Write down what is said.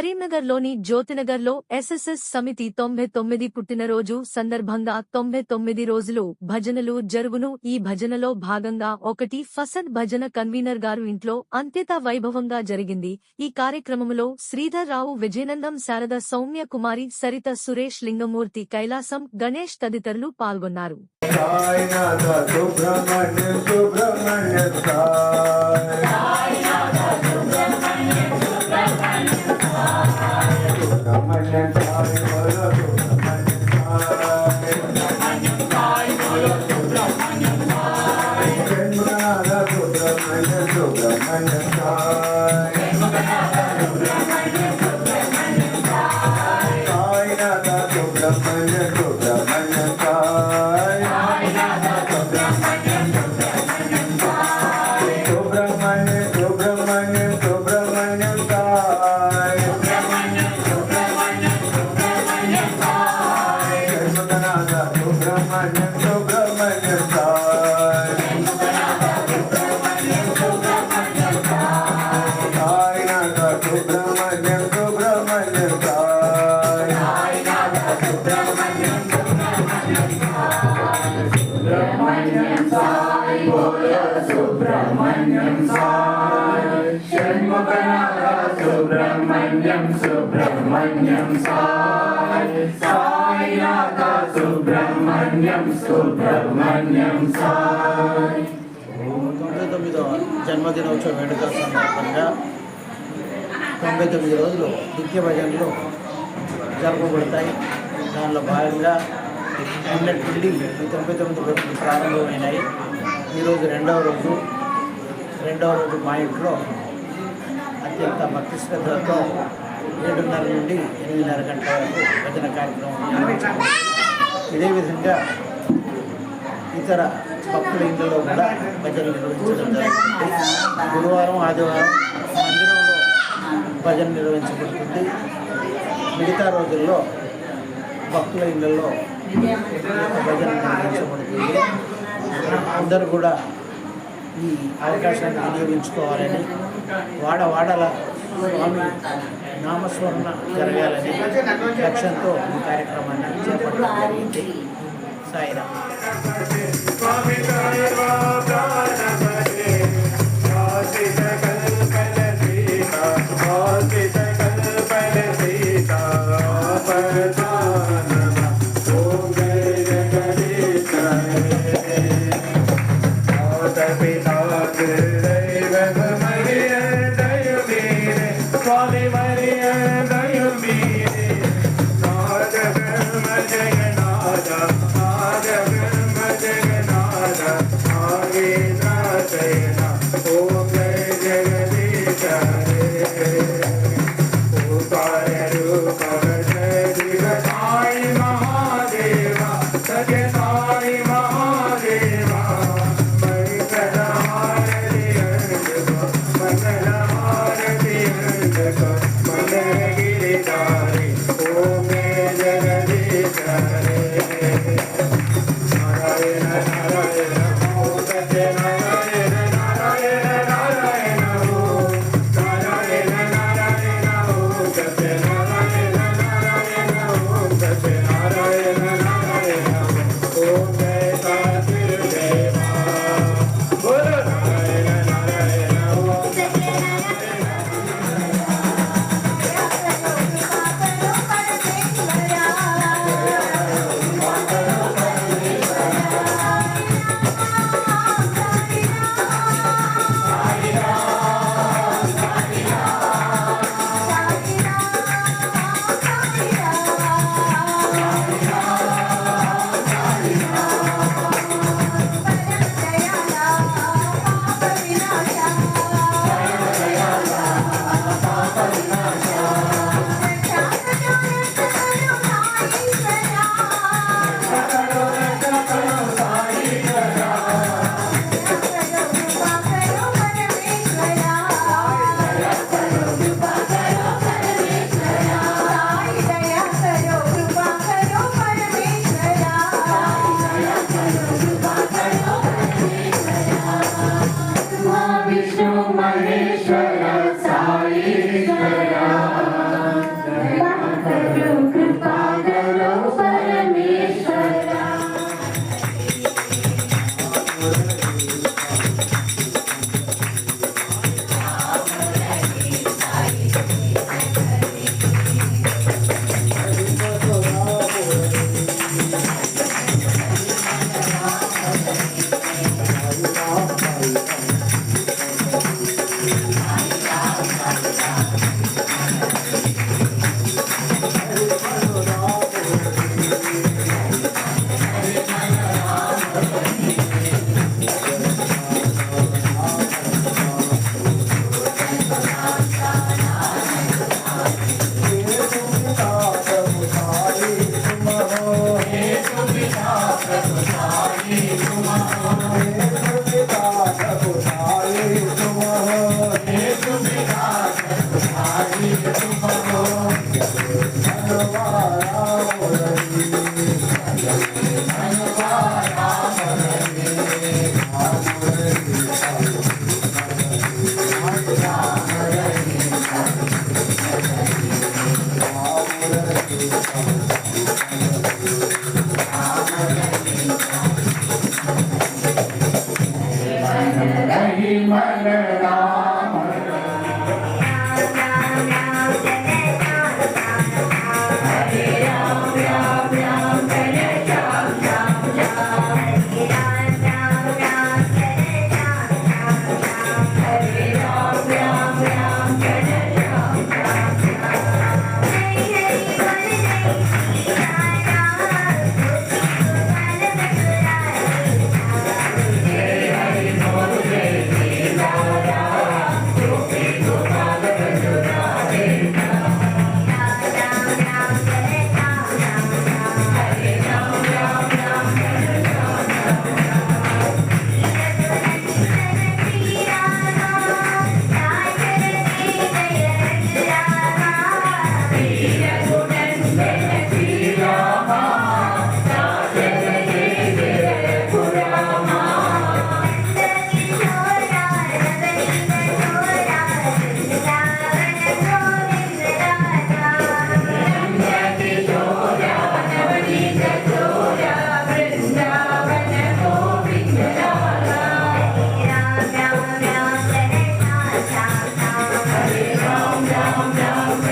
కరీంనగర్లోని జ్యోతినగర్లో ఎస్ఎస్ఎస్ సమితి తొంభై తొమ్మిది పుట్టినరోజు సందర్భంగా తొంభై తొమ్మిది రోజులు భజనలు జరుగును. ఈ భజనలో భాగంగా ఒకటి ఫసద్ భజన కన్వీనర్ గారు ఇంట్లో అంత్యత వైభవంగా జరిగింది. ఈ కార్యక్రమంలో శ్రీధర్ రావు విజయనందం శారద సౌమ్య కుమారి సరిత సురేష్ లింగమూర్తి కైలాసం గణేష్ తదితరులు పాల్గొన్నారు. సుబ్రహ్మణ్య సుబ్రహ్మణ్యం సుబ్రహ్మణ్యం సాయి. సాయినాథ సుబ్రహ్మణ్యం సుబ్రహ్మణ్యం సాయి. తొంభై తొమ్మిదవ జన్మదినోత్సవ వేడుక సందర్భంగా తొంభై తొమ్మిది రోజులు నిత్య భజనలు జరపబడతాయి. దానిలో భాగంగా నిన్నటి నుండి ఈ తొంభై తొమ్మిది రోజులు ప్రారంభమైనాయి. ఈరోజు రెండవ రోజు. రెండవ రోజు మా ఇంట్లో అత్యంత భక్తి శ్రద్ధలతో ఏడున్నర నుండి ఎనిమిదిన్నర గంటల వరకు భజన కార్యక్రమం నిర్వహించాము ఇదే విధంగా ఇతర భక్తుల ఇంట్లో కూడా భజనలు నిర్వహించడం జరుగుతుంది. గురువారం ఆదివారం మందిరంలో భజన నిర్వహించబడుతుంది. మిగతా రోజుల్లో భక్తుల ఇళ్ళలో భజన నిర్వహించబడుతుంది. అందరూ కూడా ఈ అవకాశాన్ని వినియోగించుకోవాలని వాడ వాడల స్వామి నామస్మరణ జరగాలని లక్ష్యంతో ఈ కార్యక్రమాన్ని చేపట్టడం జరిగింది. సాయిరామ్. Lord. now.